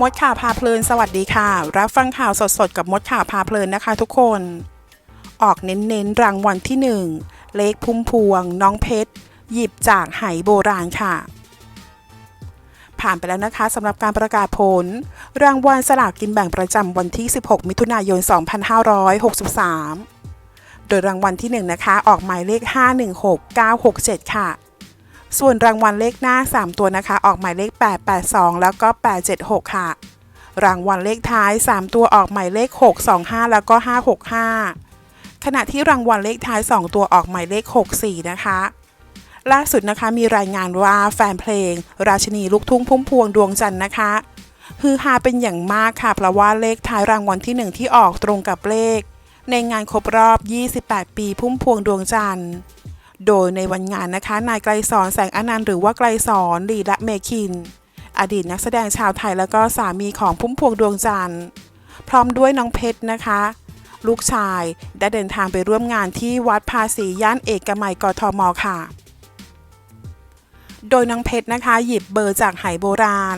มดข่าวพาเพลินสวัสดีค่ะ รับฟังข่าวสดๆ กับมดข่าวพาเพลินนะคะทุกคน ออกเน้นๆรางวัลที่ 1 เลขพุ่มพวง น้องเพชร หยิบจากไหโบราณค่ะ ผ่านไปแล้วนะคะสำหรับการประกาศผล รางวัลสลากกินแบ่งประจำวันที่ 16 มิถุนายน 2563 โดยรางวัลที่ 1 นะคะ ออกหมายเลข 516967 ค่ะ ส่วนรางวัลเลขหน้า 3 ตัวนะคะ ออกหมายเลข 882 แล้วก็ 876 ค่ะ รางวัลเลขท้าย 3 ตัวออกหมายเลข 625 แล้วก็ 565 ขณะที่รางวัลเลขท้าย 2 ตัวออกหมายเลข 64 นะคะ ล่าสุดนะคะมีรายงานว่าแฟนเพลง ราชินีลูกทุ่งพุ่มพวงดวงจันทร์นะคะฮือฮาเป็นอย่างมากค่ะเพราะว่าเลขท้ายรางวัลที่ 1 ที่ออกตรงกับเลข ในงานครบรอบ 28 ปีพุ่มพวงดวงจันทร์ โดยในวันงานนะคะ นายไกรสอนแสงอนันต์หรือว่าไกรสอนลีละเมคิน อดีตนักแสดงชาวไทยแล้วก็สามีของพุ่มพวงดวงจันทร์ พร้อมด้วยน้องเพชรนะคะ ลูกชายได้เดินทางไปร่วมงานที่วัดภาษีย่านเอกมัยกทมค่ะ โดยน้องเพชรนะคะ หยิบเบอร์จากไหโบราณ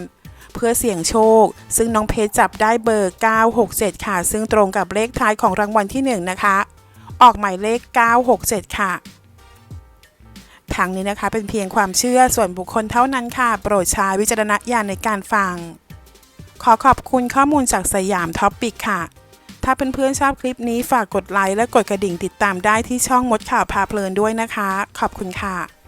เพื่อเสี่ยงโชค ซึ่งน้องเพชรจับได้เบอร์ 967 ค่ะ ซึ่งตรงกับเลขท้ายของรางวัลที่ 1 นะคะ ออกหมายเลข 967 ค่ะ ทางนี้นะคะ เป็นเพียงความเชื่อส่วนบุคคลเท่านั้นค่ะ โปรดใช้วิจารณญาณในการฟัง ขอขอบคุณข้อมูลจากสยามท็อปปิกค่ะ ถ้าเพื่อนๆชอบคลิปนี้ฝากกดไลค์และกดกระดิ่งติดตามได้ที่ช่องมดข่าวพาเพลินด้วยนะคะ ขอบคุณค่ะ